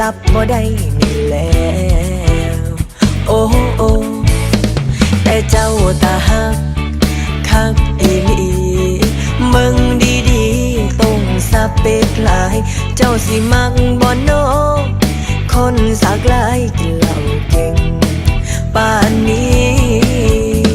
รับบ่ได้นี่แล้วโอ้โอ้แต่เจ้าตาหักคักอีลีมึงดีๆต้องสเปกหลาย เจ้าสิมักบ่นอคนสักลายกินเหล้าเก่งป่านนี้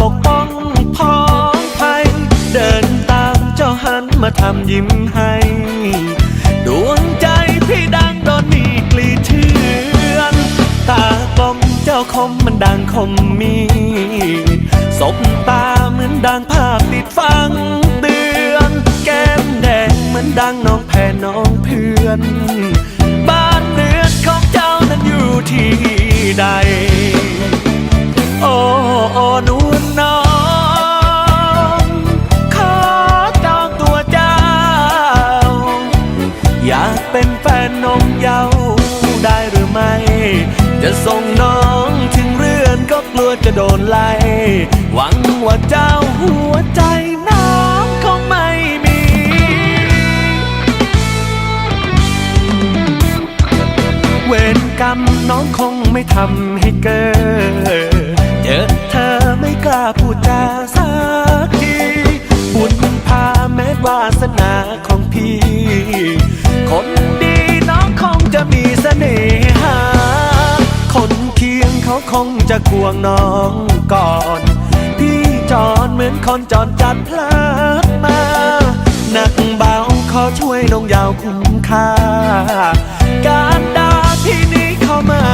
ปกป้องพ้องภัย เดินตามเจ้าหันมาทำยิ้มให้ ดวงใจพี่ดังโอนมีดกลีเทือน ตากลมเจ้าคมมันดังคมมีสบตาเหมือนดังภาพติดฟังเตือน แก้มแดงเหมือนดังน้องแพ่น้องเพื่อน บ้านเรือนของเจ้านั้นอยู่ที่ใด โอ้โอ้นู มเยาได้หรือไม่ จะส่งน้องถึงเรือนก็กลัวจะโดนไล่ หวังว่าเจ้าหัวใจน้องคงไม่มี เวรกรรมน้องคงไม่ทำให้เกิดเจอเธอไม่กล้าพูดจาสักทีบุญพาแม้วาสนาของพี่ คนดี จะมีเสน่หา คนเคียงเขาคงจะควงน้องก่อน พี่จอนเหมือนคนจอนจัดพลาดมาหนักเบาขอช่วยน้องยาวคุ้มค่า การดาที่นี้เข้ามา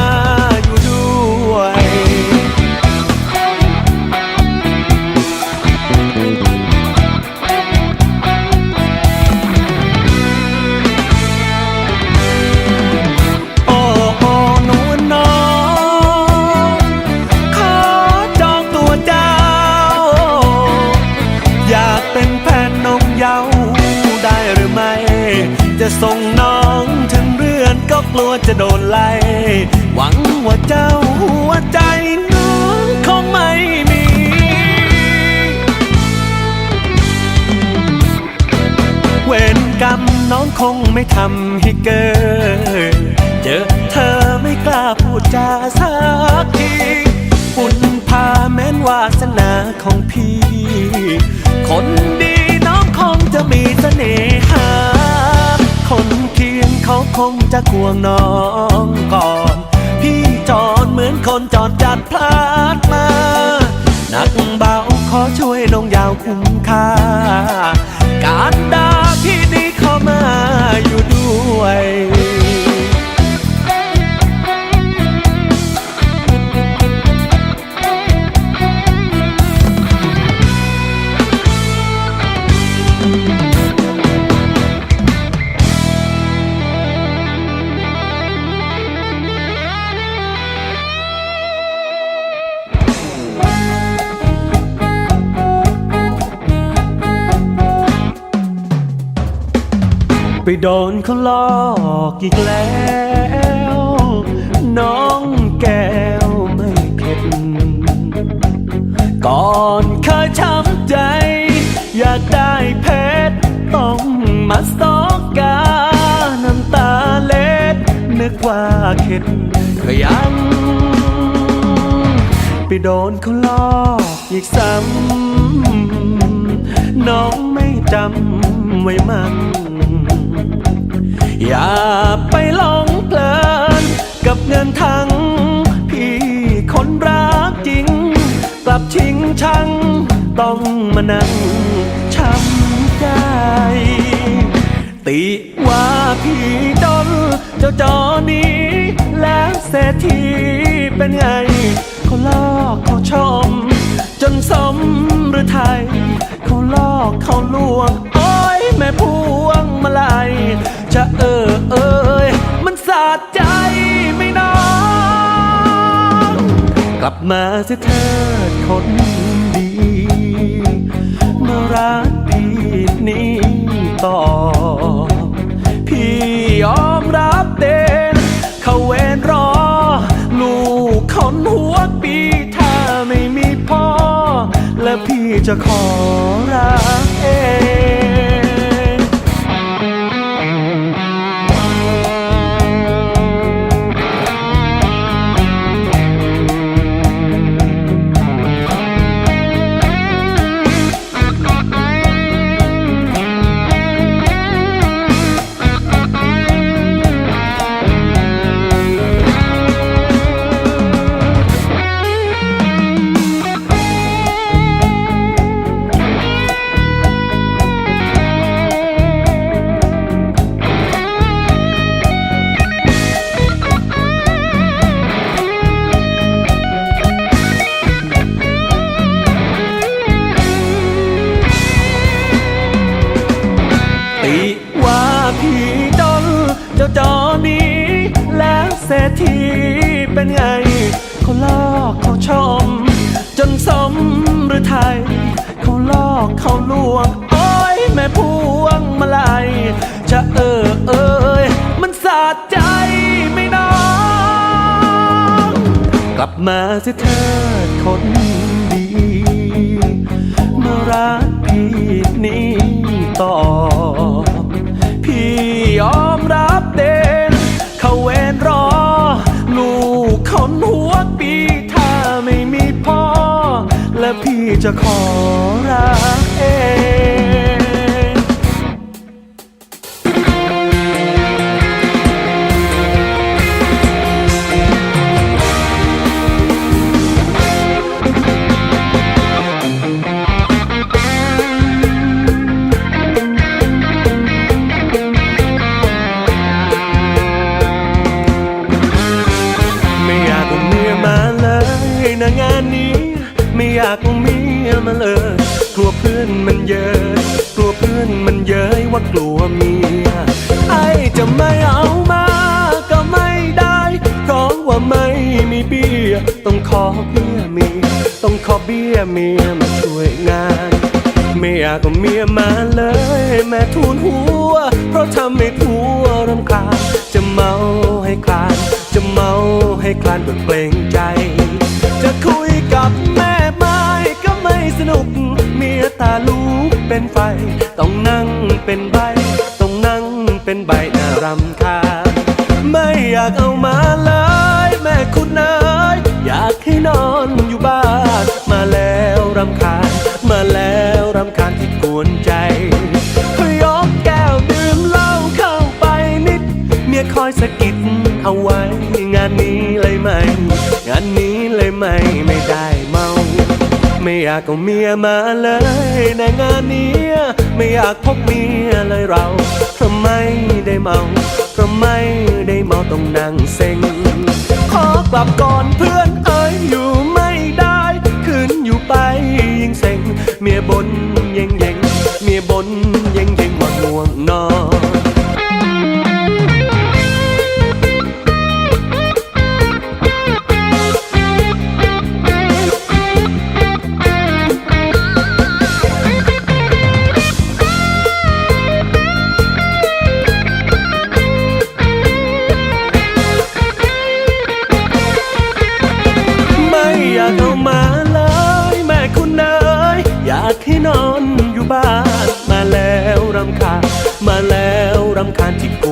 ของพี่ คนดีน้องคงจะมีเสน่หา คนเคียงเขาคงจะควงน้องก่อน พี่จอดเหมือนคนจอดจัดพลาดมาหนักเบาขอช่วยลงยาวคุ้ม โดนเขาลอกอีกแล้ว น้องแก้วไม่เข็ดก่อนเคยช้ำใจ อยากได้เพชรต้องมาสอกกา น้ำตาเล็ด นึกว่าเข็ดก็ยังไปโดนเขาลอกอีกซ้ำน้องไม่จำไว้มัน อย่าไปหลงเพลิน กับเงินทั้งพี่คนรักจริง กลับชิงชัง ต้องมานั่งช้ำใจ ติว่าพี่ดนเจ้าจอนี้แล้วเศรษฐีเป็นไงเขาลอกเขาชม จนสมหรือไทยเขาลอกเขาลวง โอ้ยแม่พวงมาลัย จะเออเอยมันสาใจไม่น้อง กลับมาสียเถิดคนดีมารักพี่นี้ต่อ พี่ยอมรับเด่นเขาเวนรอ ลูกคนหัวปีถ้าไม่มีพ่อ และพี่จะขอรักเอง เศรษฐีเป็นไง เขาลอกเขาชม จนสมหรือไทย เขาลอกเขาลวง โอ้ยแม่พวงมาลัยจะเออเอยมันสาดใจไม่น้อง กลับมาเสียเถิดคนดีมารักพี่นี้ต่อ พี่ยอม คนหัวปีถ้าไม่มีพ่อ และพี่จะขอรักเอง กลัวเมียไอจะไม่เอามาก็ไม่ได้เพราะว่าไม่มีเบี้ยต้องขอเบียเมียต้องขอเบี้ยเมียมาช่วยงานไม่อยากก็เมียมาเลย แม่ทูนหัว เพราะทำให้ผัวรำคาญจะเมาให้คลาน จะเมาให้คลานก็เกรงใจ จะคุยกับแม่ไม่ก็ไม่สนุก เมียตาลูกเป็นไฟต้อง งานนี้เลยไหม งานนี้เลยไหมไม่ได้เมา ไม่อยากเอาเมียมาเลยในงานนี้ไม่อยากพบเมียเลยเราเพราะไม่ได้เมาเพราะไม่ได้เมาต้องนั่งเซ็ง ขอกลับก่อนเพื่อนเอ้ยอยู่ไม่ได้ขึ้นอยู่ไปยิ่งเซ็ง เมียบนเย่งเย็งเมียบนเย่งเย็งวัาง่วงนอน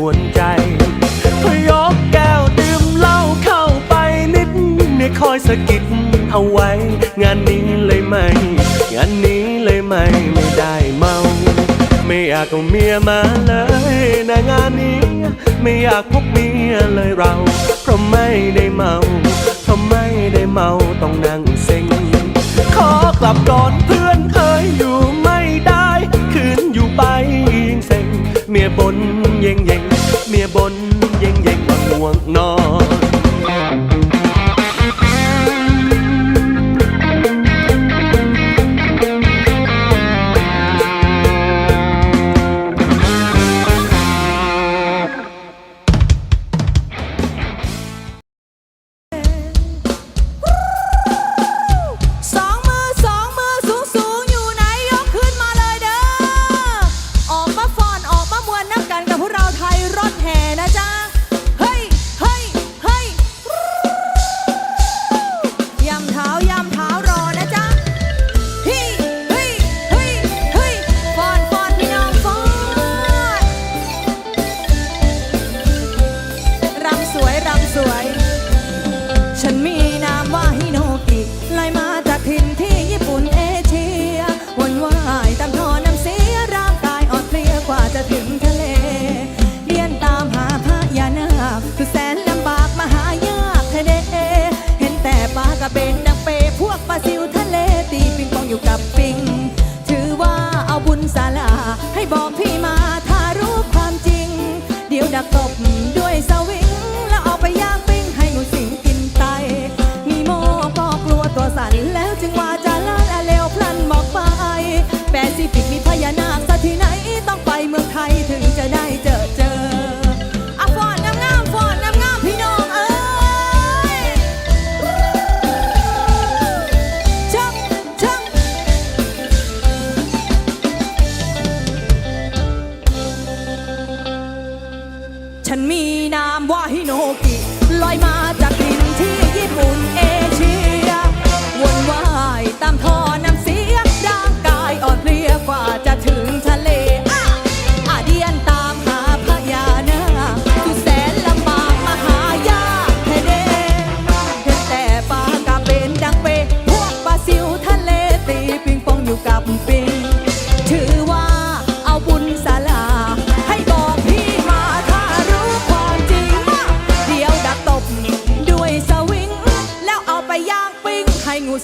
วนใจพยกแก้วดื่มเหล้าเข้าไปนิดเนี่คอยสะกิดเอาไว้ งานนี้เลยไม่งานนี้เลยไม่ไม่ได้เมา ไม่อยากเอาเมียมาเลยนะงานนี้ ไม่อยากพบเมียเลยเรา เพราะไม่ได้เมาเพราะไม่ได้เมาต้องนั่งเซ็ง ขอกลับก่อนเพื่อนเอ้ยอยู่ไม่ได้ คืนอยู่ไปยิงเซ็ง เมียบนเย่งเย่ง เมียบนเย่งเย่งว่าง่วงนอน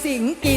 สิงกี